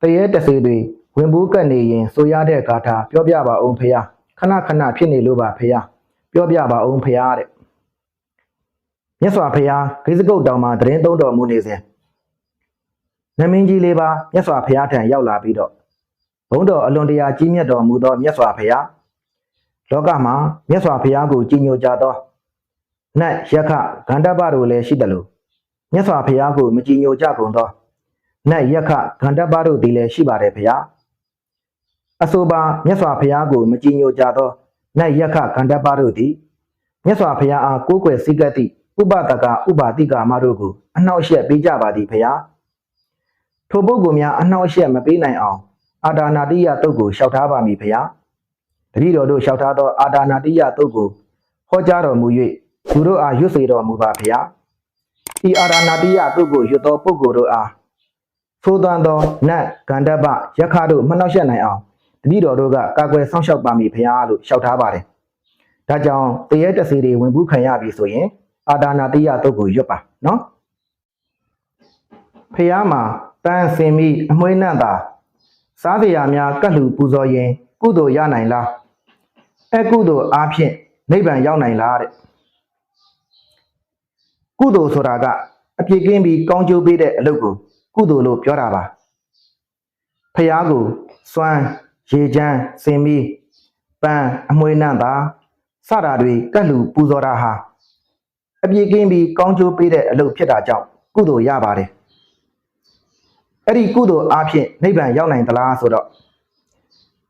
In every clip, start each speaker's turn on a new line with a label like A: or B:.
A: တရေတစေတွေဝင်ဘူးကပ်နေရင်ဆိုရတဲ့ဂါထာပြောပြပါအောင်ဖေယခဏခဏဖြစ်နေလို့ပါဖေယပြောပြပါအောင်ဖေယတဲ့မြတ်စွာဘုရားဂိဇဂုတ်တောင်မှာတရင်သုံးတော်မူနေစဉ်နမင်းကြီးလေးပါမြတ်စွာဘုရားထံရောက်လာပြီးတော့ဘုန်းတော်အလွန်တရာကြီးမြတ်တော်မူသောမြတ်စွာဘုရားလောကမှာမြတ်စွာဘုရားကိုကြီးညိုကြသောနတ်ယက္ခဂန္ဓပတို့လည်းရှိတယ်လို့မြတ်စွာဘုရားကိုမကြီးညိုကြကုန်သော နတ်ယက္ခဂန္ဓပတို့သည်လည်းရှိပါတယ်ဘုရားအဆိုပါမြတ်စွာဘုရားကိုမကြီးညိုကြသောနတ်ယက္ခဂန္ဓပတို့သည်မြတ်စွာဘုရားအားကိုးကွယ်စည်းကပ်သည့်ဥပဒကဥပါတိကာမတို့ကိုအနှောက်အယှက်ပေးကြပါသည်ဘုရားထိုပုဂ္ဂိုလ်များအနှောက်အယှက်မပေးနိုင်အောင်အာဒါနာတိယတုတ်ကိုလျှောက်ထားပါမည်ဘုရားတတိတော်တို့လျှောက်ထားသောအာဒါနာတိယတုတ်ကိုဟောကြားတော်မူ၍သူတို့အားရွတ်စေတော်မူပါဘုရားဤအာဒါနာတိယတုတ်ကိုရွတ်သောပုဂ္ဂိုလ်တို့အား သိုးသွမ်းသောနတ်ဂန္ဓပယက္ခတို့မနှောက်ယှက်နိုင်အောင်တတိတော်တို့ကကာကွယ်ဆောင်ရှောက်ပါမည်ဘုရားလို့လျှောက်ထားပါတယ်ဒါကြောင့်တရေတစီတွေဝင်ဘူးခံရပြီဆိုရင် အာဒါနာတိယတုတ်ကိုရွတ်ပါနော်ဖះမှာတန်စင်မိအမွှေးနှံ့တာစားတရားများကတ်လူပူဇော်ရင် ကုသိုလ်ရနိုင်လားအကုသိုလ်အားဖြင့်နိဗ္ဗာန်ရောက်နိုင်လားတဲ့ကုသိုလ်ဆိုတာကအပြည့်ကင်းပြီးကောင်းကျိုးပေးတဲ့အလုပ်ကို ကုသိုလ်လို့ပြောတာပါဖះကိုစွမ်းရေချမ်းစင်မိပန်းအမွှေးနှံ့တာစတာတွေကတ်လူပူဇော်တာဟာအပြည့်ကင်းပြီးကောင်းကျိုးပေးတဲ့အလုပ်ဖြစ်တာကြောင့်ကုသိုလ်ရပါတယ်အဲ့ဒီကုသိုလ်အားဖြင့်နိဗ္ဗာန်ရောက်နိုင်သလားဆိုတော့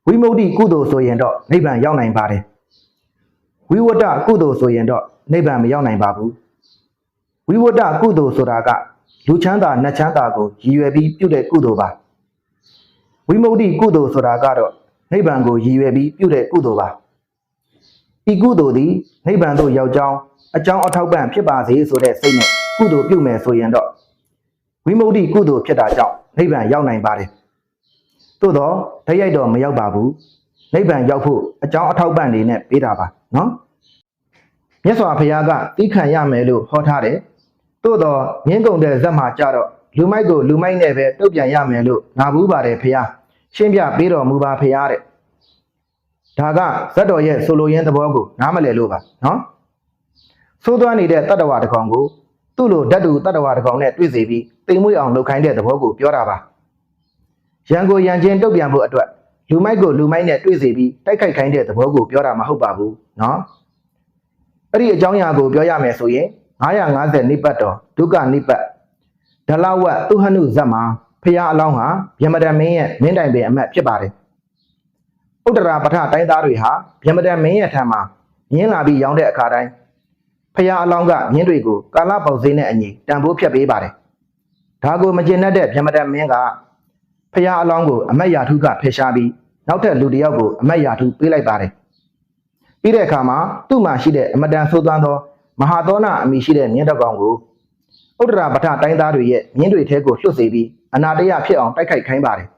A: ဝိမု ക്തി ကုသိုလ်ဆိုရင်တော့နိဗ္ဗာန်ရောက်နိုင်ပါတယ်ဝိဝတ္တကုသိုလ်ဆိုရင်တော့နိဗ္ဗာန်မရောက်နိုင်ပါဘူးဝိဝတ္တကုသိုလ်ဆိုတာက လူချမ်းသာနတ်ချမ်းသာကိုရည်ရွယ်ပြီးပြုတဲ့ကုသိုလ်ပါဝိမု ക്തി ကုသိုလ်ဆိုတာကတော့နိဗ္ဗာန်ကိုရည်ရွယ်ပြီးပြုတဲ့ကုသိုလ်ပါဤကုသိုလ်သည်နိဗ္ဗာန်သို့ရောက်ကြောင်းအကြောင်းအထောက်ပံ့ဖြစ်ပါစေဆိုတဲ့စိတ်နဲ့ကုသိုလ်ပြုမယ်ဆိုရင်တော့ဝိမု ക്തി ကုသိုလ်ဖြစ်တာကြောင့်နိဗ္ဗာန်ရောက်နိုင်ပါတယ်။သို့တော့ဓာတ်ရိုက်တော့မရောက်ပါဘူး။နိဗ္ဗာန်ရောက်ဖို့အကြောင်းအထောက်ပံ့တွေနဲ့ပေးတာပါနော်။မြတ်စွာဘုရားကသိခံရမယ်လို့ဟောထားတယ်။ သို့တော့ငင်းကုန်တဲ့ဇက်မှာကြတော့လူမိုက်ကိုလူမိုက်နဲ့ပဲတုတ်ပြန်ရမယ်လို့ငါဘူးပါတယ်ဘုရား။ရှင်းပြပေးတော်မူပါဘုရားတဲ့။ဒါကဇက်တော်ရဲ့ဆိုလိုရင်းသဘောကိုနားမလည်လို့ပါနော်။သိုးသွမ်းနေတဲ့တတ္တဝါတစ်ကောင်ကိုသူ့လိုဓာတ်တူတတ္တဝါတစ်ကောင်နဲ့တွေ့စေပြီးတိမ်မွေ့အောင်လုပ်ခိုင်းတဲ့သဘောကိုပြောတာပါရန်ကိုရန်ချင်းတုတ်ပြန်ဖို့အတွက်လူမိုက်ကိုလူမိုက်နဲ့တွေ့စေပြီးတိုက်ခိုက်ခိုင်းတဲ့သဘောကိုပြောတာမဟုတ်ပါဘူးနော်အဲ့ဒီအကြောင်းအရာကိုပြောရမယ်ဆိုရင် 950နိပတ်တော်ဒုက္ခနိပတ်ဒလဝတ်သူဟနုဇတ်မှာဖရာအလောင်းဟာဗျမဒမင်းရဲ့မင်းတိုင်ပင်အမတ်ဖြစ်ပါတယ်ဥတ္တရာပထတိုင်းသားတွေဟာဗျမဒမင်းရဲ့ထံမှာမြင်းလာပြီးရောင်းတဲ့အခါတိုင်းဖရာအလောင်းကမြင်းတွေကိုကာလပေါက်ဈေးနဲ့အညီတန်ဖိုးဖြတ်ပေးပါတယ်ဒါကိုမကျင်တတ်တဲ့ဗျမဒမင်းကဖရာအလောင်းကိုအမတ်ယာထုကဖယ်ရှားပြီးနောက်ထပ်လူတစ်ယောက်ကိုအမတ်ယာထုပေးလိုက်ပါတယ်ပြီးတဲ့အခါမှာသူ့မှာရှိတဲ့အမတန်ဆိုးသွမ်းသော မဟာသောနာအမိရှိတဲ့မြင်းတစ်ကောင်ကိုဥဒ္ဒရာပထတိုင်းသားတွေရဲ့မြင်းတွေထဲကိုလွှတ်စေပြီးအနာတရဖြစ်အောင်တိုက်ခိုက်ခိုင်းပါတယ်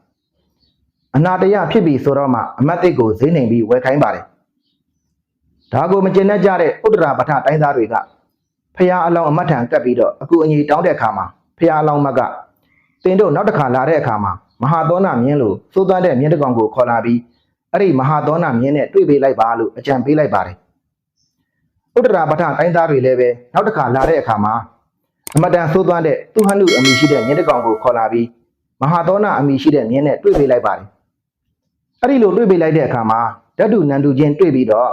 A: အနာတရဖြစ်ပြီဆိုတော့မှအမတ်တစ်ကိုဈေးနှိမ်ပြီးဝယ်ခိုင်းပါတယ်ဒါကိုမကျင်တတ်ကြတဲ့ဥဒ္ဒရာပထတိုင်းသားတွေကဖရာအလောင်းအမတ်ထံကပ်ပြီးတော့အကူအညီတောင်းတဲ့အခါမှာဖះအလောင်းမတ်ကတင်တို့နောက်တစ်ခါလာတဲ့အခါမှာမဟာသောနာမြင်းလို့စိုးသွမ်းတဲ့မြင်းတစ်ကောင်ကိုခေါ်လာပြီးအဲ့ဒီမဟာသောနာမြင်းနဲ့တွေ့ပေးလိုက်ပါလို့အကြံပေးလိုက်ပါတယ် ဥတ္တရာပဋ္ဌတိုင်းသားတွေလည်းပဲနောက်တစ်ခါလာတဲ့အခါမှာအမတန်စိုးသွမ်းတဲ့သူဟနုအမိရှိတဲ့မြင်းတစ်ကောင်ကိုခေါ်လာပြီးမဟာသောနာအမိရှိတဲ့မြင်းနဲ့တွေ့ပေးလိုက်ပါတယ်အဲ့ဒီလိုတွေ့ပေးလိုက်တဲ့အခါမှာဓာတုနန္တုချင်းတွေ့ပြီးတော့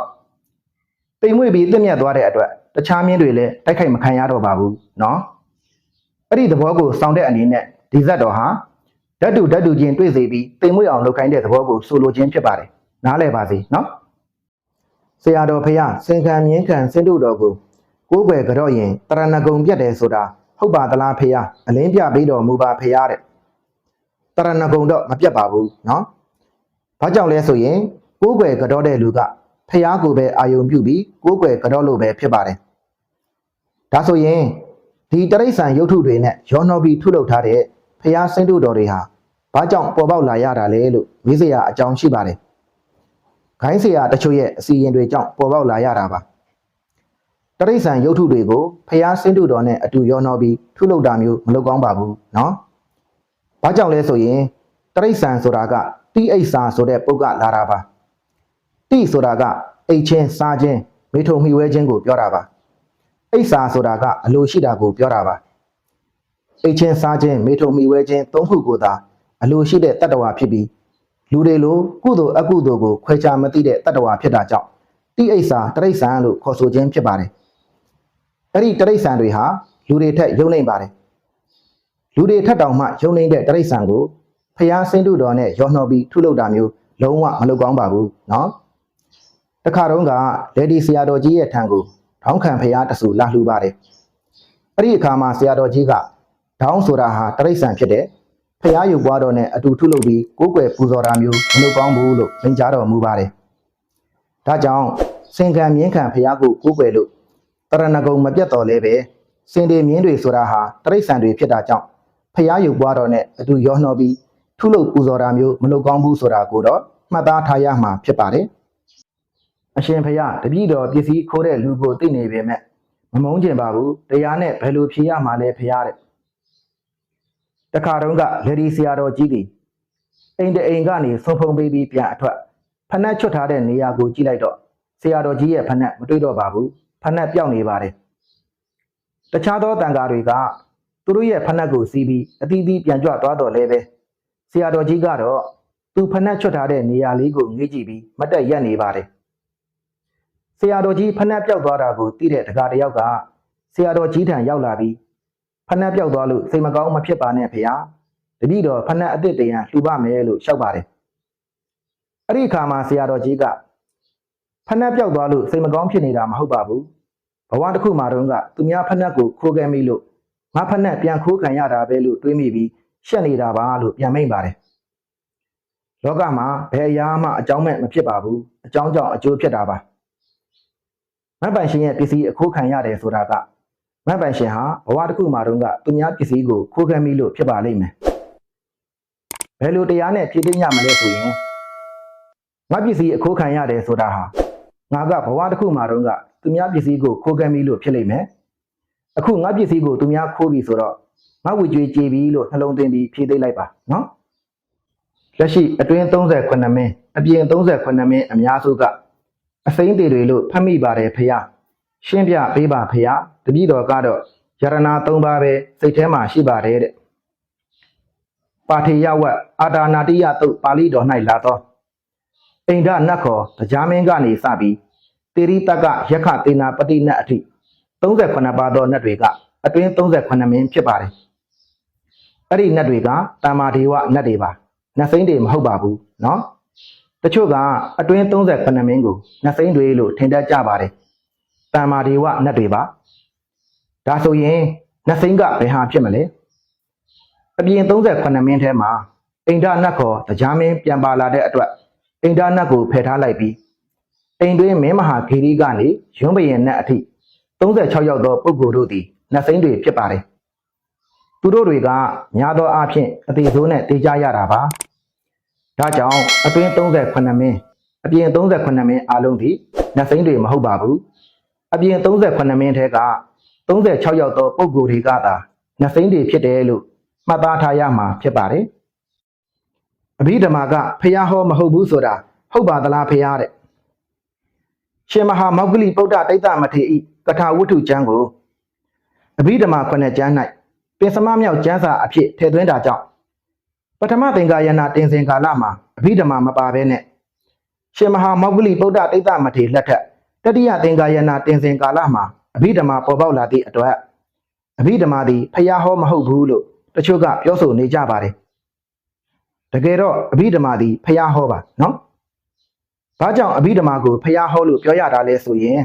A: တိမ်မွေ့ပြီးတင့်မြတ်သွားတဲ့အတွက်တခြားမြင်းတွေလည်းတိုက်ခိုက်မခံရတော့ပါဘူးเนาะအဲ့ဒီသဘောကိုစောင့်တဲ့အနေနဲ့ဒီဇတ်တော်ဟာဓာတုဓာတုချင်းတွေ့စေပြီးတိမ်မွေ့အောင်လုပ်ခိုင်းတဲ့သဘောကိုဆိုလိုခြင်းဖြစ်ပါတယ်နားလည်ပါစေနော် ဆရာတော်ဖះစင်ခံမြင်းခံစင်တို့တော်ကိုကိုးကွယ်ကြတော့ရင်တရဏဂုံပြတ်တယ်ဆိုတာဟုတ်ပါသလားဖះအလင်းပြပေးတော်မူပါဖះတဲ့တရဏဂုံတော့မပြတ်ပါဘူးနော်ဘာကြောင့်လဲဆိုရင်ကိုးကွယ်ကြတော့တဲ့လူကဖះကိုပဲအာယုံပြုပြီးကိုးကွယ်ကြတော့လို့ပဲဖြစ်ပါတယ်ဒါဆိုရင်ဒီတရိษံရုပ်ထုတွေနဲ့ရောနှောပြီးထုလုပ်ထားတဲ့ဖျားစင်းတို့တော်တွေဟာဘာကြောင့်ပေါ်ပေါက်လာရတာလဲလို့မေးစရာအကြောင်းရှိပါတယ်။ ခိုင်းစရာတချို့ရဲ့အစီရင်တွေကြောင့်ပေါ်ပေါက်လာရတာပါ။တရိษံရုပ်ထုတွေကိုဖျားစင်းတို့တော်နဲ့အတူရောနှောပြီးထုလုပ်တာမျိုးမလုပ်ကောင်းပါဘူးနော်။ဘာကြောင့်လဲဆိုရင်တရိษံဆိုတာကတိအိဆာဆိုတဲ့ပုဂ္ဂလာတာပါတိဆိုတာကအိတ်ချင်းစားခြင်းမိထုံမိဝဲခြင်းကိုပြောတာပါအိဆာဆိုတာကအလိုရှိတာကိုပြောတာပါအိတ်ချင်းစားခြင်းမိထုံမိဝဲခြင်းသုံးခုကိုသာအလိုရှိတဲ့တတ္တဝါဖြစ်ပြီး လူတွေလိုကုသိုလ်အကုသိုလ်ကိုခွဲခြားမသိတဲ့တတ္တဝါဖြစ်တာကြောင့်တိအိဆာတရိษံလို့ခေါ်ဆိုခြင်းဖြစ်ပါတယ်အဲ့ဒီတရိษံတွေဟာလူတွေထက်ယုံနိုင်ပါတယ်လူတွေထက်တောင်မှယုံနိုင်တဲ့တရိษံကို ဖျားစင်းတုတော်နဲ့ရောနှောပြီးထုလုပ်တာမျိုးလုံးဝမလုပ်ကောင်းပါဘူးเนาะတခါတုန်းကလေဒီဆရာတော်ကြီးရဲ့ထံကိုထောင်းခံဖျားတဆူလာလှူပါတယ်အဲ့ဒီအခါမှာဆရာတော်ကြီးကဒေါင်းဆိုတာဟာတရိษံဖြစ်တဲ့ ဖျားယူပွားတော်နဲ့အတူထုလုပ်ပြီးကိုးကွယ်ပူဇော်တာမျိုးမလုပ်ကောင်းဘူးလို့မိန့်ကြားတော်မူပါတယ်ဒါကြောင့်စင်ခံမြင်းခံဖျားကိုကိုးကွယ်လို့တရဏဂုံမပြတ်တော်လဲပဲစင်တွေမြင်းတွေဆိုတာဟာတရိษံတွေဖြစ်တာကြောင့်ဖျားယူပွားတော်နဲ့အတူရောနှောပြီးထုလုပ်ပူဇော်တာမျိုးမလုပ်ကောင်းဘူးဆိုတာကိုတော့မှတ်သားထားရမှာဖြစ်ပါတယ်။အရှင်ဖရာတပည့်တော်ပစ္စည်းခိုးတဲ့လူကိုသိနေပေမဲ့မမုန်းကျင်ပါဘူးတရားနဲ့ဘယ်လိုဖြေရမှာလဲဖရာတဲ့။ တခါတုန်းကလေဒီဆရာတော်ကြီးသည်အိမ်တအိမ်ကနေဆုံးဖုံးပေးပြီးပြန်အထွက်ဖနက်ချွတ်ထားတဲ့နေရာကိုကြည့်လိုက်တော့ဆရာတော်ကြီးရဲ့ဖနက်မတွေ့တော့ပါဘူးဖနက်ပြောင်းနေပါတယ်။တခြားသောတန်ဃာတွေကသူတို့ရဲ့ဖနက်ကိုစီးပြီးအသီးသီးပြန်ကြွသွားတော့လဲပဲ။ဆရာတော်ကြီးကတော့သူဖနက်ချွတ်ထားတဲ့နေရာလေးကိုငေးကြည့်ပြီးမတ်တက်ရက်နေပါတယ်။ဆရာတော်ကြီးဖနက်ပြောက်သွားတာကိုသိတဲ့တကားတစ်ယောက်ကဆရာတော်ကြီးထံရောက်လာပြီး ဖနက်ပြောက်သွားလို့စိတ်မကောင်းမဖြစ်ပါနဲ့ဖေဟာ။တပည့်တော်ဖနက်အစ်စ်တရံလှူပါမယ်လို့လျှောက်ပါတယ်။အဲ့ဒီအခါမှာဆရာတော်ကြီးကဖနက်ပြောက်သွားလို့စိတ်မကောင်းဖြစ်နေတာမဟုတ်ပါဘူး။ဘဝတစ်ခုမှာတုန်းကသူများဖနက်ကိုခိုးခဲ့မိလို့ငါဖနက်ပြန်ခိုးခံရတာပဲလို့တွေးမိပြီးရှက်နေတာပါလို့ပြန်မိန်ပါတယ်။လောကမှာဘယ်အရာမှအကြောင်းမဲ့မဖြစ်ပါဘူး။အကြောင်းကြောင့်အကျိုးဖြစ်တာပါ။မတ်ပိုင်ရှင်ရဲ့ပစ္စည်းအခိုးခံရတယ်ဆိုတာက မတ်ပိုင်ရှင်ဟာဘဝတစ်ခုမှာတုန်းကသူများပစ္စည်းကိုခိုးခံမိလို့ဖြစ်ပါလိမ့်မယ်။ဘယ်လိုတရားနဲ့ဖြည့်သိမ်းရမလဲဆိုရင်ငါပစ္စည်းအခိုးခံရတယ်ဆိုတာဟာငါကဘဝတစ်ခုမှာတုန်းကသူများပစ္စည်းကိုခိုးခံမိလို့ဖြစ်လိမ့်မယ်။အခုငါပစ္စည်းကိုသူများခိုးပြီဆိုတော့ငါဝေကြွေကြည်ပြီလို့နှလုံးသွင်းပြီးဖြည့်သိမ့်လိုက်ပါနော်လက်ရှိအတွင်း38မင်းအပြင်38မင်းအများစုကအစိမ့်တွေတွေလို့ဖတ်မိပါတယ်ဖះရှ ရှင်းပြပေးပါဖေ။တပည့်တော်ကတော့ယရနာ၃ပါးပဲစိတ်ထဲမှာရှိပါတယ်တဲ့။ပါထေယဝတ်အာဒါနာတိယတုတ်ပါဠိတော်၌လာသောအိန္ဒနတ်ခေါ်တရားမင်းကနေစပြီးတိရိတကယခတေနာပတိနတ်အထိ38ပါးသောနတ်တွေကအတွင်း38မင်းဖြစ်ပါတယ်။အဲ့ဒီနတ်တွေကတာမာဒေဝနတ်တွေပါ။နတ်စိမ့်တွေမဟုတ်ပါဘူးနော်။တချို့ကအတွင်း38မင်းကိုနတ်စိမ့်တွေလို့ထင်တတ်ကြပါတယ်။ တာမာဒေဝနတ်တွေပါဒါဆိုရင်နတ်စိမ့်ကဘယ်ဟာဖြစ်မလဲအပြင်38မင်းထဲမှာအိန္ဒနတ်ခေါ်တရားမင်းပြန်ပါလာတဲ့အတွက်အိန္ဒနတ်ကိုဖယ်ထားလိုက်ပြီးအိမ်တွင်းမင်းမဟာဂီရီကနေရွံးပရင်နတ်အထိ36ယောက်သောပုဂ္ဂိုလ်တို့သည်နတ်စိမ့်တွေဖြစ်ပါတယ်သူတို့တွေကများသောအားဖြင့်အသေးစိုးနဲ့တေးကြရတာပါဒါကြောင့်အတွင်း38မင်းအပြင်38မင်းအားလုံးဒီနတ်စိမ့်တွေမဟုတ်ပါဘူး အပြင်38မင်းထဲက36ယောက်သောပုဂ္ဂိုလ်တွေကသာနတ်စိမ့်တွေဖြစ်တယ်လို့မှတ်သားထားရမှာဖြစ်ပါတယ်အဘိဓမ္မာကဖျားဟောမဟုတ်ဘူးဆိုတာဟုတ်ပါသလားဖျားတဲ့ရှင်မဟာမောဂ္ဂလိပုဒ္ဒတိတ်တမထေဤကထာဝတ္ထုကျမ်းကိုအဘိဓမ္မာခုနှစ်ကျမ်း၌ပင်စမမြောက်ကျမ်းစာအဖြစ်ထည့်သွင်းတာကြောင့်ပထမသင်္ကာယနာတင်စဉ်ကာလမှာအဘိဓမ္မာမပါဘဲနဲ့ရှင်မဟာမောဂ္ဂလိပုဒ္ဒတိတ်တမထေလက်ထက် တတိယသင်္ကာယနာတင်စဉ်ကာလမှာအဘိဓမ္မာပေါ်ပေါက်လာသည့်အတွက်အဘိဓမ္မာသည်ဖျားဟောမဟုတ်ဘူးလို့တချို့ကပြောဆိုနေကြပါတယ်တကယ်တော့အဘိဓမ္မာသည်ဖျားဟောပါနော်ဘာကြောင့်အဘိဓမ္မာကိုဖျားဟောလို့ပြောရတာလဲဆိုရင်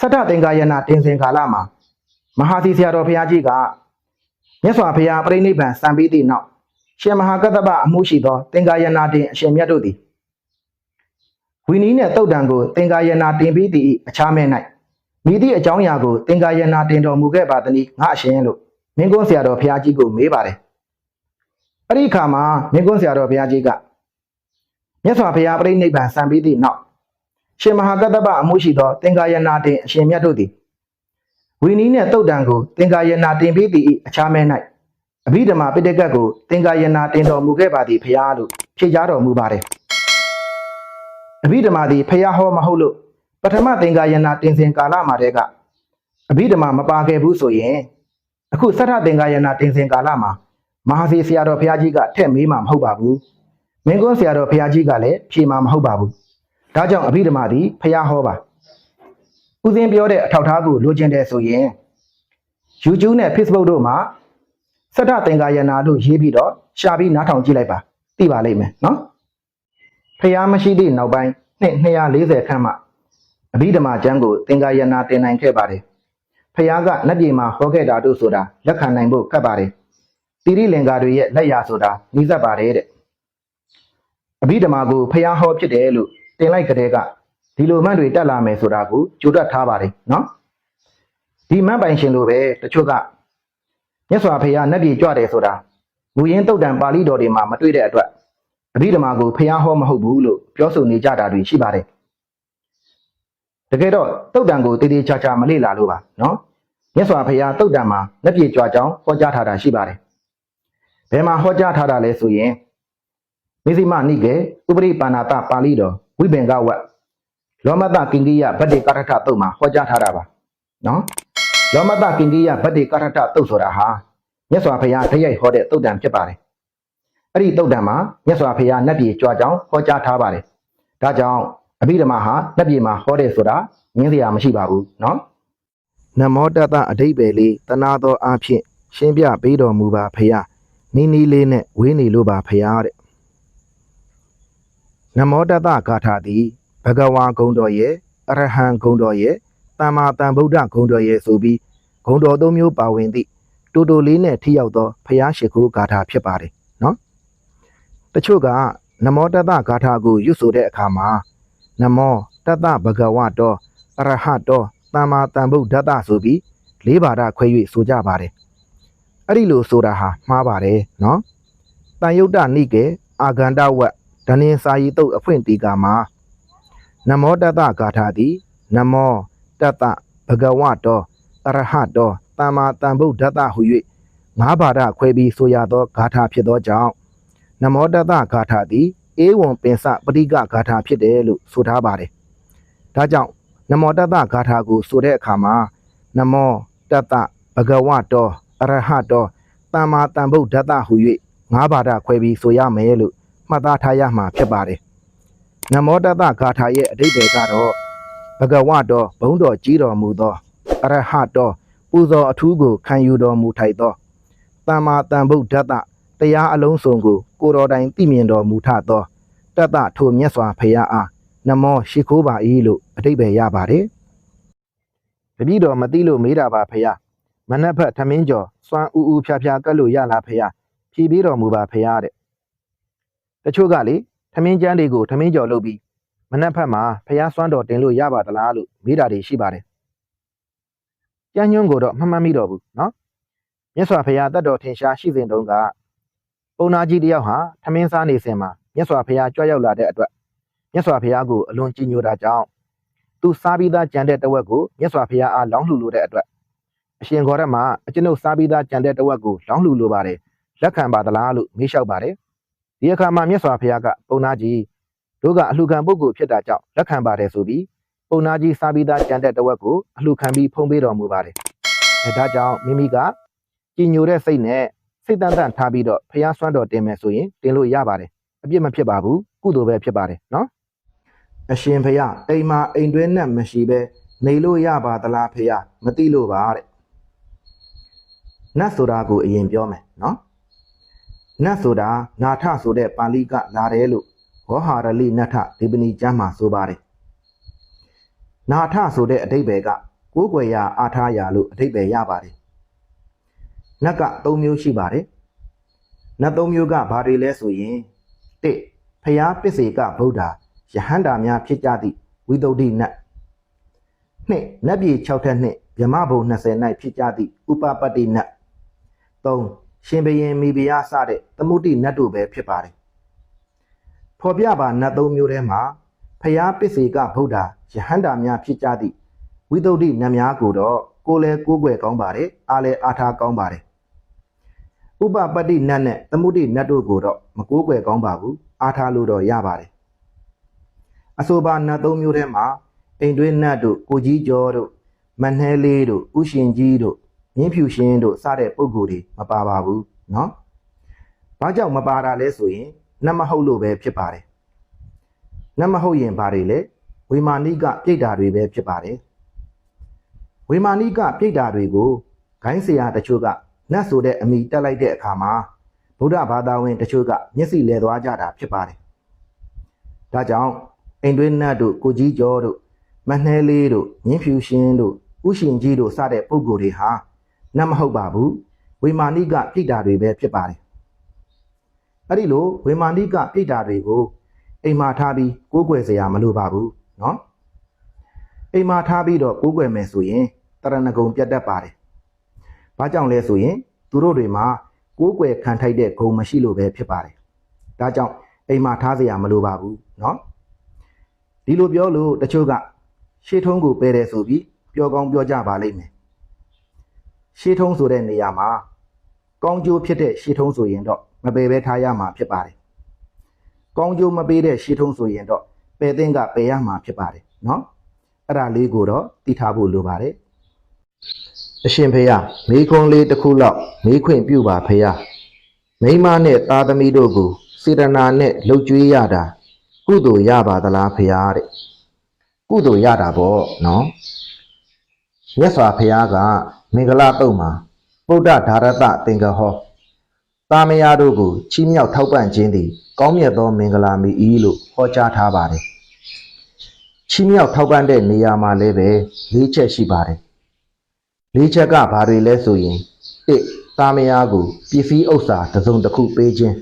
A: သတ္တသင်္ကာယနာတင်စဉ်ကာလမှာမဟာသီဆရာတော်ဘုရားကြီးကမြတ်စွာဘုရားပြိဋိဘံစံပြီးသည့်နောက်ရှင်မဟာကတ္တပအမှုရှိသောသင်္ကာယနာတင်အရှင်မြတ်တို့သည် ဝီနီးနှင့်တုတ်တံကိုသင်္ကာယနာတင်ပြီးသည့်အခြားမဲ၌မိသည့်အကြောင်းအရာကိုသင်္ကာယနာတင်တော်မူခဲ့ပါသနည်းငါအရှင်လို့မင်းကွန်းဆရာတော်ဘုရားကြီးကိုမေးပါတယ်အဲ့ဒီအခါမှာမင်းကွန်းဆရာတော်ဘုရားကြီးကမြတ်စွာဘုရားပြိဋိဘံစံပြီးသည့်နောက်ရှင်မဟာကတ္တပအမှုရှိသောသင်္ကာယနာတင်အရှင်မြတ်တို့သည်ဝီနီးနှင့်တုတ်တံကိုသင်္ကာယနာတင်ပြီးသည့်အခြားမဲ၌အဘိဓမ္မာပိဋကတ်ကိုသင်္ကာယနာတင်တော်မူခဲ့ပါသည်ဖရာလို့ဖြေကြားတော်မူပါတယ် အဘိဓမ္မာသည်ဖရာဟောမဟုတ်လို့ပထမသင်္ကာယနာတင်စဉ်ကာလမှာတည်းကအဘိဓမ္မာမပါခဲ့ဘူးဆိုရင်အခုသတ္ထသင်္ကာယနာတင်စဉ်ကာလမှာမဟာစီဆရာတော်ဘုရားကြီးကထက်မေးမှာမဟုတ်ပါဘူးမင်းကွန်းဆရာတော်ဘုရားကြီးကလည်းဖြေမှာမဟုတ်ပါဘူးဒါကြောင့်အဘိဓမ္မာသည်ဖရာဟောပါဦးစင်းပြောတဲ့အထောက်အထားကိုလိုချင်တယ်ဆိုရင် YouTube နဲ့ Facebook တို့မှာစတ္ထသင်္ကာယနာလို့ရေးပြီးတော့ရှာပြီးနားထောင်ကြည့်လိုက်ပါသိပါလိမ့်မယ်နော် ဖျားမရှိသည့်နောက်ပိုင်းနှစ်240ခန့်မှအဘိဓမ္မာကျမ်းကိုသင်္ကာယနာတင်နိုင်ခဲ့ပါတယ်ဖျားကလက်ပြေမှာဟောခဲ့တာတို့ဆိုတာလက်ခံနိုင်ဖို့ခက်ပါတယ်တိရိလင်္ကာတွေရဲ့လက်ရာဆိုတာနှီးစပ်ပါတယ်တဲ့အဘိဓမ္မာကိုဖျားဟောဖြစ်တယ်လို့တင်လိုက်ကြတဲ့ကဒီလိုမှန်တွေတက်လာမယ်ဆိုတာကိုကြိုတွက်ထားပါတယ်နော်ဒီမန်းပိုင်ရှင်လိုပဲတချို့ကမြတ်စွာဘုရားနတ်ပြည်ကြွတယ်ဆိုတာမူရင်းတုတ်တန်ပါဠိတော်တွေမှာမတွေ့တဲ့အတွက် အဘိဓမ္မာကိုဘုရားဟောမဟုတ်ဘူးလို့ပြောဆိုနေကြတာတွေရှိပါတယ်တကယ်တော့တုတ်တန်ကိုတည်တည်ချာချာမလေ့လာလို့ပါနော်မြတ်စွာဘုရားတုတ်တန်မှာနတ်ပြည်ကြွကြောင်းဟောကြားထားတာရှိပါတယ်ဘယ်မှာဟောကြားထားတာလဲဆိုရင်မိသိမနိကေဥပရိပါဏာတပါဠိတော်ဝိဘင်္ဂဝတ်လောမတကင်္ကိယဗတ္တိကာရထတုတ်မှာဟောကြားထားတာပါနော်လောမတကင်ကြီးယဗတ္တိကရထတုတ်ဆိုတာဟာမြတ်စွာဘုရားတရိုက်ဟောတဲ့တုတ်တံဖြစ်ပါတယ်။ အဲ့ဒီတုတ်တံမှာမြတ်စွာဘုရားနတ်ပြည်ကြွကြောင်းဟောကြားထားပါတယ်။ဒါကြောင့်အဘိဓမ္မာဟာနတ်ပြည်မှာဟောတဲ့ဆိုတာငင်းစရာမရှိပါဘူးနော်။နမောတတအဓိပ္ပာယ်လေးတနာတော်အဖြစ်ရှင်းပြပေးတော်မူပါဖရာနီးနီးလေးနဲ့ဝေးနေလို့ပါဖရာတဲ့။နမောတတဂါထာသည်ဘဂဝါဂုံတော်ရဲ့အရဟံဂုံတော်ရဲ့တမ္မာတန်ဗုဒ္ဓဂုံတော်ရဲ့ဆိုပြီးဂုံတော်သုံးမျိုးပါဝင်သည့်တူတူလေးနဲ့ထိရောက်သောဖျားရှိခိုးဂါထာဖြစ်ပါတယ်နော်တ ချို့ကနမောတတဂါထာကိုရွတ်ဆိုတဲ့အခါမှာနမောတတဘဂဝတောအရဟတောတမ္မာတန်ဗုဒ္ဓတဆိုပြီးလေးပါးခွဲ၍ဆိုကြပါတယ်အဲ့ဒီလိုဆိုတာဟာမှားပါတယ်နော်တန်ယုတ်တနိကေအာဂန္တဝတ်ဒနင်စာယီတုတ်အဖွင့်တီကာမှာနမောတတဂါထာသည်နမောတတဘဂဝတောအရဟတောတမ္မာတန်ဗုဒ္ဓတဟု၍ငါးပါးခွဲပြီးဆိုရသောဂါထာဖြစ်သောကြောင့် နမောတတဂါထာသည်ဧဝံပင်စပဋိကဂါထာဖြစ်တယ်လို့ဆိုထားပါတယ်။ဒါကြောင့်နမောတတဂါထာကိုဆိုတဲ့အခါမှာနမောတတဘဂဝတောအရဟတောတမ္မာတန်ဗုဒ္ဓတဟု၍ငါးပါးခွဲပြီးဆိုရမယ်လို့မှတ်သားထားရမှာဖြစ်ပါတယ်။နမောတတဂါထာရဲ့အဓိပ္ပာယ်ကတော့ဘဂဝတော်ဘုံတော်ကြီးတော်မူသောအရဟတော်ပူဇော်အထူးကိုခံယူတော်မူထိုက်သောတမ္မာတန်ဗုဒ္ဓတတရားအလုံးစုံကို ကိုတော်တိုင်သိမြင်တော်မူထသောတတထိုမြတ်စွာဘုရားအားနမောရှိခိုးပါ၏လို့အတိပ္ပယ်ရပါတယ်။တပည့်တော်မသိလို့မေးတာပါဖရာမနက်ဖက်ထမင်းကျော်စွမ်းဥဥဖြာဖြာကတ်လို့ရလားဖရာဖြည်ပြီးတော်မူပါဖရာတဲ့။တချို့ကလေထမင်းကျန်းတွေကိုထမင်းကျော်လုပ်ပြီးမနက်ဖက်မှာဖះစွမ်းတော်တင်လို့ရပါသလားလို့မေးတာတွေရှိပါတယ်။ကြမ်းညွန့်ကိုတော့မမှတ်မိတော့ဘူးနော်။မြတ်စွာဘုရားတတ်တော်ထင်ရှားရှိစဉ်တုန်းက ပုံနာကြီးတယောက်ဟာထမင်းစားနေစဉ်မှာမြတ်စွာဘုရားကြွရောက်လာတဲ့အတွက်မြတ်စွာဘုရားကိုအလွန်ကြည်ညိုတာကြောင့်သူစားပြီးသားကြံတဲ့တဝက်ကိုမြတ်စွာဘုရားအားလောင်းလှူလိုတဲ့အတွက်အရှင်ဂေါရမအကျွန်ုပ်စားပြီးသားကြံတဲ့တဝက်ကိုလောင်းလှူလိုပါတယ်လက်ခံပါသလားလို့မေးလျှောက်ပါတယ်ဒီအခါမှာမြတ်စွာဘုရားကပုံနာကြီးတို့ကအလှခံပုဂ္ဂိုလ်ဖြစ်တာကြောင့်လက်ခံပါတယ်ဆိုပြီးပုံနာကြီးစာပြီးသားကြံတဲ့တဝက်ကိုအလှခံပြီးဖုံးပေးတော်မူပါတယ်။အဲဒါကြောင့်မိမိကကြည်ညိုတဲ့စိတ်နဲ့ စိတ်တန်တန်ထားပြီးတော့ဖျားဆွမ်းတော်တင်မယ်ဆိုရင်တင်လို့ရပါတယ်။အပြစ်မဖြစ်ပါဘူး။ကုသိုလ်ပဲဖြစ်ပါတယ်နော်။အရှင်ဖျားအိမ်မှာအိမ်တွဲနဲ့မရှိပဲနေလို့ရပါသလားဖျားမသိလို့ပါတဲ့။နတ်ဆိုတာကိုအရင်ပြောမယ်နော်။နတ်ဆိုတာနာထဆိုတဲ့ပါဠိကလာတယ်လို့ဝဟာရလိနထဒီပနီကျမ်းမှာဆိုပါတယ်။နာထဆိုတဲ့အဓိပ္ပာယ်ကကိုးကွယ်ရာအာထားရာလို့အဓိပ္ပာယ်ရပါတယ်။ နတ်က၃မျိုးရှိပါတယ်။နတ်၃မျိုးကဘာတွေလဲဆိုရင်၁ဖျားပစ္စေကဗုဒ္ဓယဟန္တာများဖြစ်ကြသည့်ဝိသုဒ္ဓိနတ်၂နတ်ပြည်6ထက်နှင့်ဗြဟ္မဘုံ20၌ဖြစ်ကြသည့်ဥပပတ္တိနတ်၃ရှင်ဘရင်မိဖုရားစတဲ့သမုဒ္ဒိနတ်တို့ပဲဖြစ်ပါတယ်ဖော်ပြပါနတ်သုံးမျိုးထဲမှာဖျားပစ္စေကဗုဒ္ဓယဟန္တာများဖြစ်ကြသည့်ဝိသုဒ္ဓိနတ်များကိုတော့ကိုယ်လဲကိုးကွယ်ကောင်းပါတယ်အားလဲအားထားကောင်းပါတယ် ဥပပတ္တိနတ်နဲ့သမုဒိနတ်တို့ကိုတော့မကိုးကွယ်ကောင်းပါဘူးအားထားလို့တော့ရပါတယ်အဆိုပါနတ်သုံးမျိုးထဲမှာအိမ်တွင်းနတ်တို့ကိုကြီးကျော်တို့မနှဲလေးတို့ဥရှင်ကြီးတို့မြင်းဖြူရှင်တို့စတဲ့ပုဂ္ဂိုလ်တွေမပါပါဘူးเนาะဘာကြောင့်မပါတာလဲဆိုရင်နတ်မဟုတ်လို့ပဲဖြစ်ပါတယ်နတ်မဟုတ်ရင်ဘာတွေလဲဝေမာနိကပြိတ္တာတွေပဲဖြစ်ပါတယ်ဝေမာနိကပြိတ္တာတွေကိုဂိုင်းဆရာတချို့က နတ်ဆိုတဲ့အမိတက်လိုက်တဲ့အခါမှာဗုဒ္ဓဘာသာဝင်တချို့ကမျက်စိလဲသွားကြတာဖြစ်ပါတယ်။ဒါကြောင့်အိမ်တွင်းနတ်တို့ကိုကြီးကျော်တို့မနှဲလေးတို့မြင်းဖြူရှင်တို့ဥရှင်ကြီးတို့စတဲ့ပုဂ္ဂိုလ်တွေဟာနတ်မဟုတ်ပါဘူးဝေမာနိကပြိတ္တာတွေပဲဖြစ်ပါတယ်။အဲဒီလိုဝေမာနိကပြိတ္တာတွေကိုအိမ်မှာထားပြီးကိုးကွယ်စရာမလိုပါဘူးနော်။အိမ်မှာထားပြီးတော့ကိုးကွယ်မယ်ဆိုရင်တရဏဂုံပြတ်တတ်ပါတယ် ဘာကြောင့်လဲဆိုရင်သူတို့တွေမှာကိုးကွယ်ခံထိုက်တဲ့ဂုံမရှိလို့ပဲဖြစ်ပါတယ်ဒါကြောင့်အိမ်မှာထားစရာမလိုပါဘူးเนาะဒီလိုပြောလို့တချို့ကရှေးထုံးကိုပယ်တယ်ဆိုပြီးပြောကောင်းပြောကြပါလိမ့်မယ်ရှေးထုံးဆိုတဲ့နေရာမှာကောင်းကျိုးဖြစ်တဲ့ရှေးထုံးဆိုရင်တော့မပယ်ပဲထားရမှာဖြစ်ပါတယ်ကောင်းကျိုးမပေးတဲ့ရှေးထုံးဆိုရင်တော့ပယ်သိမ့်ကပယ်ရမှာဖြစ်ပါတယ်เนาะအဲ့ဒါလေးကိုတော့သိထားဖို့လိုပါတယ် အရှင်ဖေယမိခွန်းလေးတစ်ခုလောက်မိခွင့်ပြုပါဖေယမိန်းမနဲ့သားသမီးတို့ကိုစေတနာနဲ့လှုပ်ကြွေးရတာကုသိုလ်ရပါသလားဖေယတဲ့ကုသိုလ်ရတာပေါ့နော်မြတ်စွာဘုရားကမင်္ဂလာတုံမှာဗုဒ္ဓဓာရတသင်္ကဟောတာမယာတို့ကိုချီးမြှောက်ထောက်ပံ့ခြင်းသည်ကောင်းမြတ်သောမင်္ဂလာမီ၏လို့ဟောကြားထားပါတယ်ချီးမြှောက်ထောက်ပံ့တဲ့နေရာမှာလည်းပဲ၄ချက်ရှိပါတယ် ၄ချက်ကဘာတွေလဲဆိုရင်၁တာမယာကိုပစ္စည်းဥစ္စာတစ်စုံတစ်ခုပေးခြင်း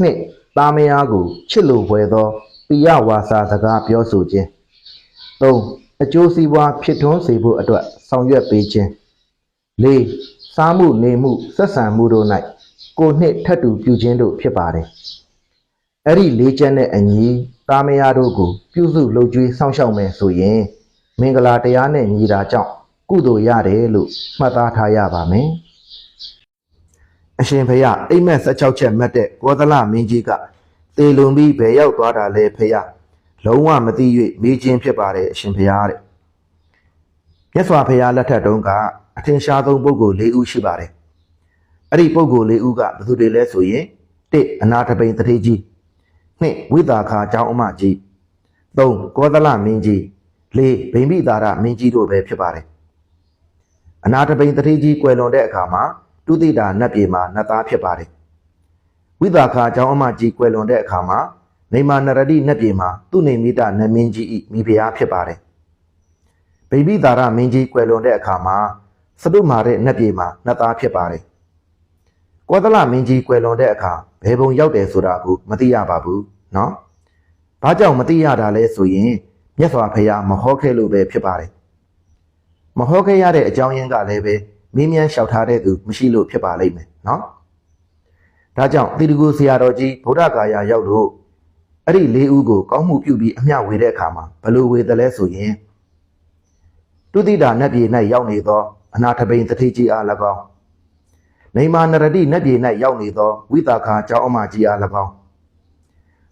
A: ၂တာမယာကိုချစ်လို့ဝယ်သောပိယဝါစာစကားပြောဆိုခြင်း၃အကျိုးစီးပွားဖြစ်ထွန်းစေဖို့အတွက်ဆောင်ရွက်ပေးခြင်း၄စားမှုနေမှုဆက်ဆံမှုတို့၌ကိုနှစ်ထပ်တူပြုခြင်းတို့ဖြစ်ပါတယ်အဲ့ဒီ၄ချက်နဲ့အညီတာမယာတို့ကိုပြုစုလုပ်ကြွေးစောင့်ရှောက်မယ်ဆိုရင်မင်္ဂလာတရားနဲ့ညီတာကြောင့် ကုသိုလ်ရတယ်လို့မှတ်သားထားရပါမယ်အရှင်ဖေယအိမ်မက်16ချက်မှတ်တဲ့ကောသလမင်းကြီးကတေလွန်ပြီးဘယ်ရောက်သွားတာလဲဖေယလုံးဝမသိ၍မေးခြင်းဖြစ်ပါတယ်အရှင်ဖေယတဲ့မြတ်စွာဘုရားလက်ထက်တုန်းကအထင်ရှားဆုံးပုဂ္ဂိုလ်၄ဦးရှိပါတယ်အဲ့ဒီပုဂ္ဂိုလ်၄ဦးကဘယ်သူတွေလဲဆိုရင်၁အနာထပိန်တထေးကြီး၂ဝိသာခာကျောင်းအမကြီး၃ကောသလမင်းကြီး၄ဗိမ္ပိသာရမင်းကြီးတို့ပဲဖြစ်ပါတယ် အနာထပိန်တထေးကြီးကွယ်လွန်တဲ့အခါမှာတုတိတာနတ်ပြည်မှာနတ်သားဖြစ်ပါတယ်ဝိသာခာကျောင်းအမကြီးကွယ်လွန်တဲ့အခါမှာနေမာနရတိနတ်ပြည်မှာသူနေမိတနတ်မင်းကြီးဤမိဖုရားဖြစ်ပါတယ်ဗိမ္ပိသာရမင်းကြီးကွယ်လွန်တဲ့အခါမှာစတုမာတဲ့နတ်ပြည်မှာနတ်သားဖြစ်ပါတယ်ကောသလမင်းကြီးကွယ်လွန်တဲ့အခါဘယ်ပုံရောက်တယ်ဆိုတာကိုမသိရပါဘူးเนาะဘာကြောင့်မသိရတာလဲဆိုရင်မြတ်စွာဘုရားမဟောခဲ့လို့ပဲဖြစ်ပါတယ် မဟုတ်ခဲ့ရတဲ့အကြောင်းရင်းကလည်းပဲမင်းမြန်းလျှောက်ထားတဲ့သူမရှိလို့ဖြစ်ပါလိမ့်မယ်နော်။ဒါကြောင့်တိရကူဆရာတော်ကြီးဗုဒ္ဓဂါယာရောက်လို့အဲ့ဒီလေးဦးကိုကောင်းမှုပြုပြီးအမျှဝေတဲ့အခါမှာဘလို့ဝေတယ်လဲဆိုရင်တုတိတာနတ်ပြည်၌ရောက်နေသောအနာထပိန်တတိကြီးအား၎င်းနေမာနရတိနတ်ပြည်၌ရောက်နေသောဝိတာခာကျောင်းအမကြီးအား၎င်း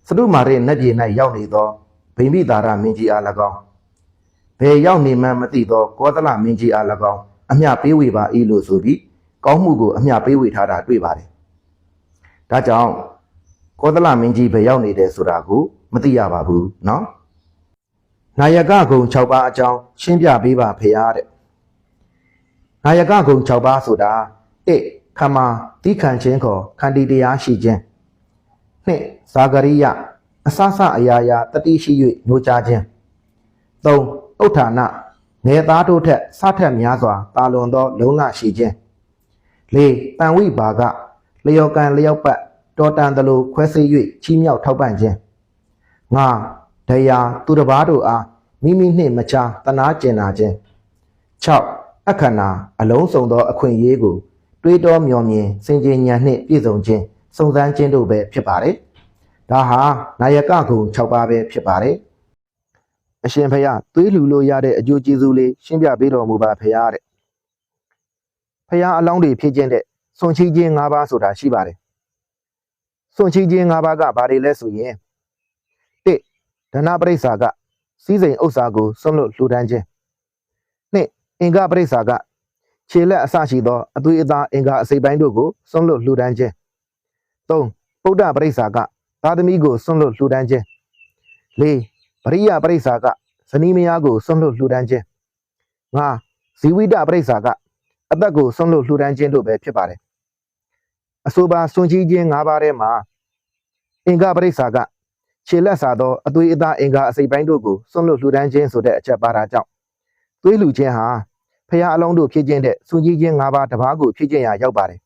A: သတုမာရိနတ်ပြည်၌ရောက်နေသောဗိမိတာရမင်းကြီးအား၎င်း ဘယ်ရောက်နေမှန်းမသိသောကောသလမင်းကြီးအား၎င်းအမျှပေးဝေပါ၏လို့ဆိုပြီးကောင်းမှုကိုအမျှပေးဝေထားတာတွေ့ပါတယ်ဒါကြောင့်ကောသလမင်းကြီးဘယ်ရောက်နေတယ်ဆိုတာကိုမသိရပါဘူးเนาะနာယကဂုံ6ပါးအကြောင်းရှင်းပြပေးပါဖေရတဲ့နာယကဂုံ6ပါးဆိုတာ1ခမတိခံခြင်းခေါ်ခန္တီတရားရှိခြင်း2ဇာဂရိယအစစအရာရာတတိရှိ၍ညှိုးချခြင်း3 ဥဋ္ဌာဏငယ်သားတို့ထက်စထက်များစွာတာလွန်သော လုံးလရှိခြင်း4တန်ဝိဘာကလျော်ကန်လျောက်ပတ်တော်တန်သလိုခွဲစိတ်၍ချီးမြှောက်ထောက်ပံ့ခြင်း၅တရားသူတစ်ပါးတို့အားမိမိနှင့်မချတနာကျင်နာခြင်း6အခန္ဓာအလုံးစုံသော အခွင့်အရေးကို တွေးတောမျှော်မြင်စင်ကြင်ဉာဏ်နှင့်ပြည့်စုံခြင်းစုံစမ်းခြင်းတို့ပဲဖြစ်ပါတယ်ဒါဟာနာယကကုံ6ပါးပဲဖြစ်ပါတယ် အရှင်ဖယားသွေးလှူလို့ရတဲ့အကျိုးကျေးဇူးလေးရှင်းပြပေးတော်မူပါဖယားတဲ့ဖယားအလောင်းတွေဖြစ်ခြင်းတဲ့စွန့်ချီးခြင်း၅ပါးဆိုတာရှိပါတယ်စွန့်ချီးခြင်း၅ပါးကဘာတွေလဲဆိုရင်၁ဒဏပရိစ္ဆာကစီးစိမ်ဥစ္စာကိုစွန့်လွတ်လှူဒန်းခြင်း၂အင်္ဂပရိစ္ဆာကခြေလက်အစရှိသောအသွေးအသားအင်္ဂအစိပ်ပိုင်းတို့ကိုစွန့်လွတ်လှူဒန်းခြင်း၃ဗုဒ္ဓပရိစ္ဆာကသာသမီကိုစွန့်လွတ်လှူဒန်းခြင်း၄ ပရိယပရိစ္ဆာကဇနီးမယားကိုစွန့်လွတ်လှူဒန်းခြင်း၅ဇီဝိတပရိစ္ဆာကအသက်ကိုစွန့်လွတ်လှူဒန်းခြင်းတို့ပဲဖြစ်ပါတယ်အဆိုပါစွန့်ချီးခြင်း၅ပါးထဲမှာအင်္ဂပရိစ္ဆာကခြေလက်စာသောအသွေးအသားအင်္ဂါအစိပ်ပိုင်းတို့ကိုစွန့်လွတ်လှူဒန်းခြင်းဆိုတဲ့အချက်ပါတာကြောင့်သွေးလှူခြင်းဟာဖရာအလုံးတို့ဖြစ်ခြင်းတဲ့စွန့်ချီးခြင်း၅ပါးတစ်ပါးကိုဖြစ်ခြင်းရာရောက်ပါတယ်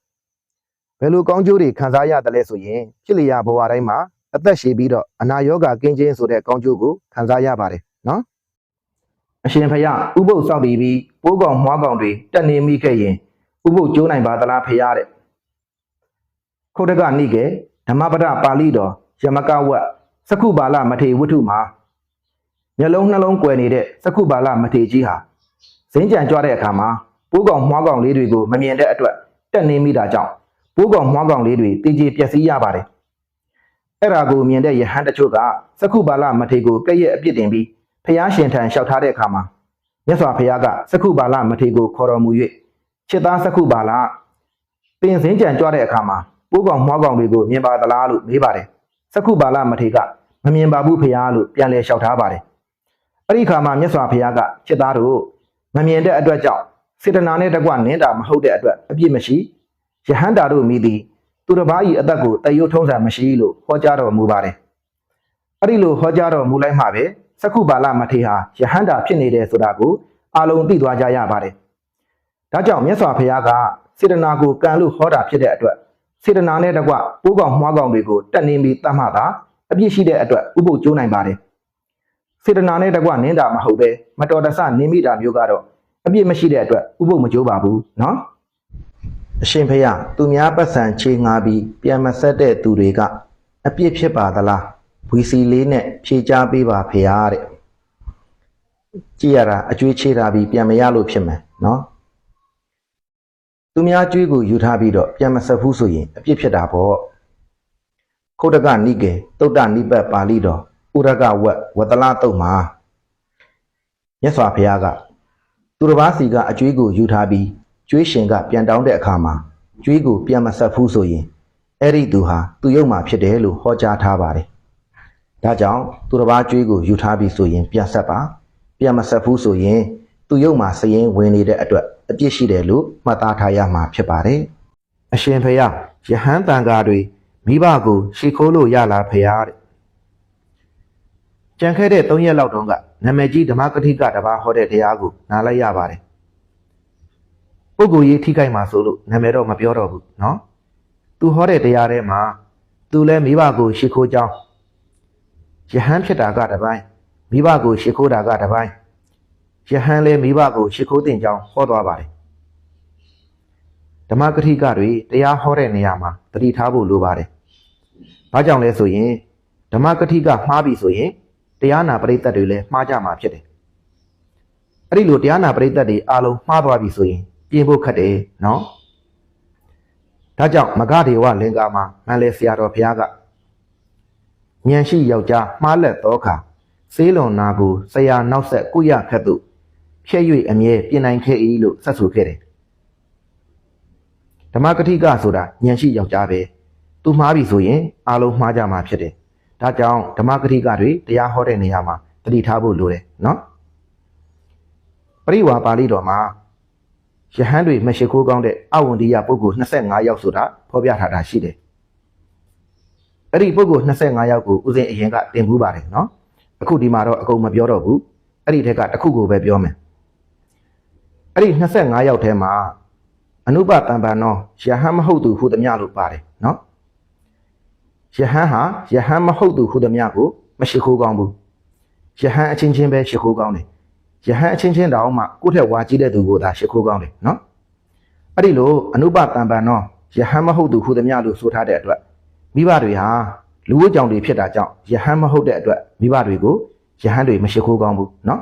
A: ဘယ်လိုကောင်းကျိုးတွေခံစားရတယ်လဲဆိုရင်ဖြစ်လျာဘဝတိုင်းမှာ အသက်ရှည်ပြီးတော့အနာရောဂါကင်းခြင်းဆိုတဲ့ကောင်းကျိုးကိုခံစားရပါတယ်နော်အရှင်ဖရာဥပုပ်စောင့်တည်ပြီးပိုးကောင်မွားကောင်တွေတက်နေမိခဲ့ရင်ဥပုပ်ကျိုးနိုင်ပါသလားဖရာတဲ့ခုတ်တကနိကေဓမ္မပဒပါဠိတော်ယမကဝတ်စက္ခုပါလမထေဝတ္ထုမှာမျက်လုံးနှလုံးကွယ်နေတဲ့စက္ခုပါလမထေကြီးဟာဇင်းကြံကြွတဲ့အခါမှာပိုးကောင်မွားကောင်လေးတွေကိုမမြင်တဲ့အတွက်တက်နေမိတာကြောင့်ပိုးကောင်မွားကောင်လေးတွေတည်ကြည်ပျက်စီးရပါတယ် အဲ့ဒါကိုမြင်တဲ့ယဟန်တချို့ကစက္ခုပါလမထေကိုကဲ့ရဲ့အပြစ်တင်ပြီးဖျားရှင်ထံလျှောက်ထားတဲ့အခါမှာမြတ်စွာဘုရားကစက္ခုပါလမထေကိုခေါ်တော်မူ၍ချစ်သားစက္ခုပါလပင်စင်းကြံကြွတဲ့အခါမှာပိုးကောင်မွားကောင်တွေကိုမြင်ပါသလားလို့မေးပါတယ်စက္ခုပါလမထေကမမြင်ပါဘူးဖျားလို့ပြန်လည်လျှောက်ထားပါတယ်အဲ့ဒီခါမှာမြတ်စွာဘုရားကချစ်သားတို့မမြင်တဲ့အတွက်ကြောင့်စေတနာနဲ့တကွနင်းတာမဟုတ်တဲ့အတွက်အပြစ်မရှိယဟန္တာတို့မိသည် သူတစ်ပါး၏အသက်ကိုတယုတ်ထုံးစံမရှိလို့ဟောကြားတော်မူပါတယ်အဲ့ဒီလိုဟောကြားတော်မူလိုက်မှပဲစက္ခုပါလမထေဟာယဟန္တာဖြစ်နေတယ်ဆိုတာကိုအာလုံးသိသွားကြရပါတယ်ဒါကြောင့်မြတ်စွာဘုရားကစေတနာကိုကံလို့ဟောတာဖြစ်တဲ့အတွက်စေတနာနဲ့တကွပိုးကောင်မွှားကောင်တွေကိုတက်နေပြီးတတ်မှသာအပြစ်ရှိတဲ့အတွက်ဥပုပ်ကျိုးနိုင်ပါတယ်စေတနာနဲ့တကွနင်းတာမဟုတ်ပဲမတော်တဆနင်းမိတာမျိုးကတော့အပြစ်မရှိတဲ့အတွက်ဥပုပ်မကျိုးပါဘူးเนาะ အရှင်ဖယားသူများပတ်စံချေငါပြီးပြန်မဆက်တဲ့သူတွေကအပြစ်ဖြစ်ပါသလားဝီစီလေးနဲ့ဖြေချပေးပါဖယားတဲ့ကြည်ရတာအကျွေးချေတာပြီးပြန်မရလို့ဖြစ်မယ်နော်သူများကျွေးကိုယူထားပြီးတော့ပြန်မဆက်ဘူးဆိုရင်အပြစ်ဖြစ်တာပေါ့ခုတ်တကနိကေတုတ်တနိပတ်ပါဠိတော်ဥရကဝက်ဝတလတုတ်မှာမြတ်စွာဘုရားကသူတစ်ပါးစီကအကျွေးကိုယူထားပြီး ကျွေးရှင်ကပြန်တောင်းတဲ့အခါမှာကျွေးကိုပြန်မဆက်ဘူးဆိုရင်အဲ့ဒီသူဟာသူ့ရုပ်မှာဖြစ်တယ်လို့ဟောကြားထားပါတယ်။ဒါကြောင့်သူတစ်ပါးကျွေးကိုယူထားပြီးဆိုရင်ပြန်ဆက်ပါပြန်မဆက်ဘူးဆိုရင်သူ့ရုပ်မှာစရင်ဝင်နေတဲ့အတွက်အပြစ်ရှိတယ်လို့မှတ်သားထားရမှာဖြစ်ပါတယ်။အရှင်ဖေယယဟန်တန်ဃာတွေမိဘကိုရှ िख ိုးလို့ရလားဖေယတဲ့ကြံခဲ့တဲ့၃ရက်လောက်တုန်းကနာမည်ကြီးဓမ္မကတိကတပါးဟောတဲ့တရားကိုနားလိုက်ရပါတယ် ပုဂ္ဂိုလ်ရေးထိခိုက်မှာဆိုလို့နာမည်တော့မပြောတော့ဘူးနော်သူဟောတဲ့တရားထဲမှာသူလဲမိဘကိုရှ िख ိုးကြောင်းယဟန်ဖြစ်တာကတပိုင်းမိဘကိုရှ िख ိုးတာကတပိုင်းယဟန်လဲမိဘကိုရှ िख ိုးတင်ကြောင်းဟောသွားပါတယ်ဓမ္မကတိကတွေတရားဟောတဲ့နေရာမှာတတိထားဖို့လိုပါတယ်ဘာကြောင့်လဲဆိုရင်ဓမ္မကတိကမှားပြီဆိုရင်တရားနာပရိသတ်တွေလည်းမှားကြမှာဖြစ်တယ်အဲ့ဒီလိုတရားနာပရိသတ်တွေအားလုံးမှားသွားပြီဆိုရင် ပြင်ဖို့ခက်တယ်နော်။ဒါကြောင့်မဂဒေဝလင်္ကာမှာမန်လေဆရာတော်ဘုရားကဉာဏ်ရှိယောက်ျားမှားလက်တော်ခါစေးလွန်နာကိုဆရာနောက်ဆက်ကုရခက်သူဖြည့်၍အမြဲပြင်နိုင်ခဲ့၏လို့ဆက်ဆိုခဲ့တယ်ဓမ္မကတိကဆိုတာဉာဏ်ရှိယောက်ျားပဲသူမှားပြီဆိုရင်အားလုံးမှားကြမှာဖြစ်တယ်ဒါကြောင့်ဓမ္မကတိကတွေတရားဟောတဲ့နေရာမှာတတိထားဖို့လိုတယ်နော်ပရိဝါပါဠိတော်မှာ ယဟန်တွေမရှိခိုးကောင်းတဲ့အဝန္တိယပုဂ္ဂိုလ်25ယောက်ဆိုတာဖော်ပြထားတာရှိတယ်အဲ့ဒီပုဂ္ဂိုလ်25ယောက်ကိုဦးဇင်းအရင်ကတင်ဘူးပါတယ်နော်အခုဒီမှာတော့အကုန်မပြောတော့ဘူးအဲ့ဒီထက်ကတစ်ခုကိုပဲပြောမယ်အဲ့ဒီ25ယောက်ထဲမှာအနုပတံပံနောယဟန်မဟုတ်သူဟုသမျှလို့ပါတယ်နော်ယဟန်ဟာယဟန်မဟုတ်သူဟုသမျှကိုမရှိခိုးကောင်းဘူးယဟန်အချင်းချင်းပဲရှိခိုးကောင်းတယ် ယဟန်အချင်းချင်းတောင်မှကိုယ့်ထက်ဝါကြီးတဲ့သူကိုသာရှိခိုးကောင်းတယ်နော်အဲ့ဒီလိုအနုပတံပံနောယဟန်မဟုတ်သူဟုသမျှလို့ဆိုထားတဲ့အတွက်မိဘတွေဟာလူဝတ်ကြောင့်တွေဖြစ်တာကြောင့်ယဟန်မဟုတ်တဲ့အတွက်မိဘတွေကိုယဟန်တွေမရှိခိုးကောင်းဘူးနော်